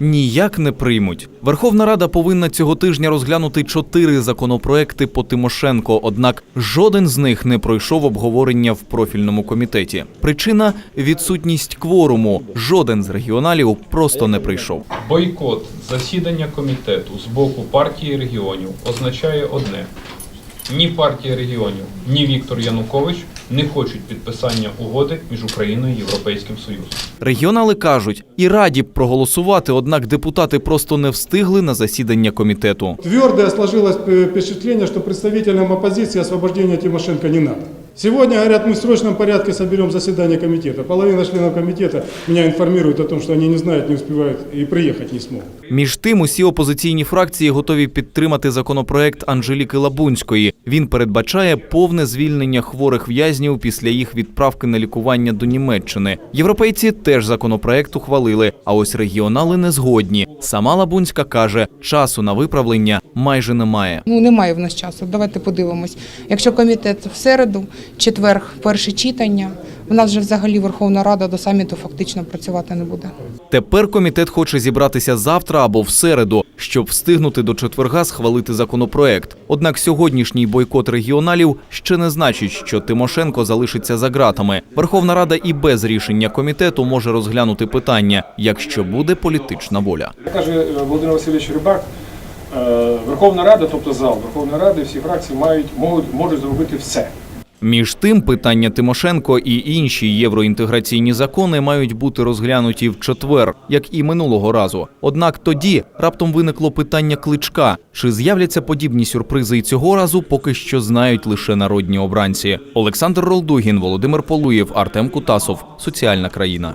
ніяк не приймуть. Верховна Рада повинна цього тижня розглянути чотири законопроекти по Тимошенко. Однак жоден з них не пройшов обговорення в профільному комітеті. Причина відсутність кворуму. Жоден з регіоналів просто не прийшов. Бойкот засідання комітету з боку партії регіонів означає одне: ні партія регіонів, ні Віктор Янукович не хочуть підписання угоди між Україною і Європейським Союзом. Регіонали кажуть, і раді б проголосувати, однак депутати просто не встигли на засідання комітету. Твердо сложилось впечатлення, що представителям опозиції освобождення Тимошенко не надо. Сегодня, говорят, мы в срочном порядке соберем заседание комитета. Половина членов комитета меня информирует о том, что они не знают, не успевают и приехать не смогут. Між тим, усі опозиційні фракції готові підтримати законопроект Анжеліки Лабунської. Він передбачає повне звільнення хворих в'язнів після їх відправки на лікування до Німеччини. Європейці теж законопроект ухвалили, а ось регіонали не згодні. Сама Лабунська каже, часу на виправлення майже немає. Ну немає в нас часу. Давайте подивимось. Якщо комітет в середу, четвер, перше читання, в нас же взагалі Верховна Рада до саміту фактично працювати не буде. Тепер комітет хоче зібратися завтра або в середу, щоб встигнути до четверга схвалити законопроект. Однак сьогоднішній бойкот регіоналів ще не значить, що Тимошенко залишиться за ґратами. Верховна Рада і без рішення комітету може розглянути питання, якщо буде політична воля. Як каже е, Володимир Васильович Рибак, е, Верховна Рада, тобто зал Верховної Ради, всі фракції мають можуть, можуть зробити все. Між тим, питання Тимошенко і інші євроінтеграційні закони мають бути розглянуті в четвер, як і минулого разу. Однак тоді раптом виникло питання кличка: чи з'являться подібні сюрпризи і цього разу, поки що знають лише народні обранці. Олександр Ролдугін, Володимир Полуєв, Артем Кутасов. Соціальна країна.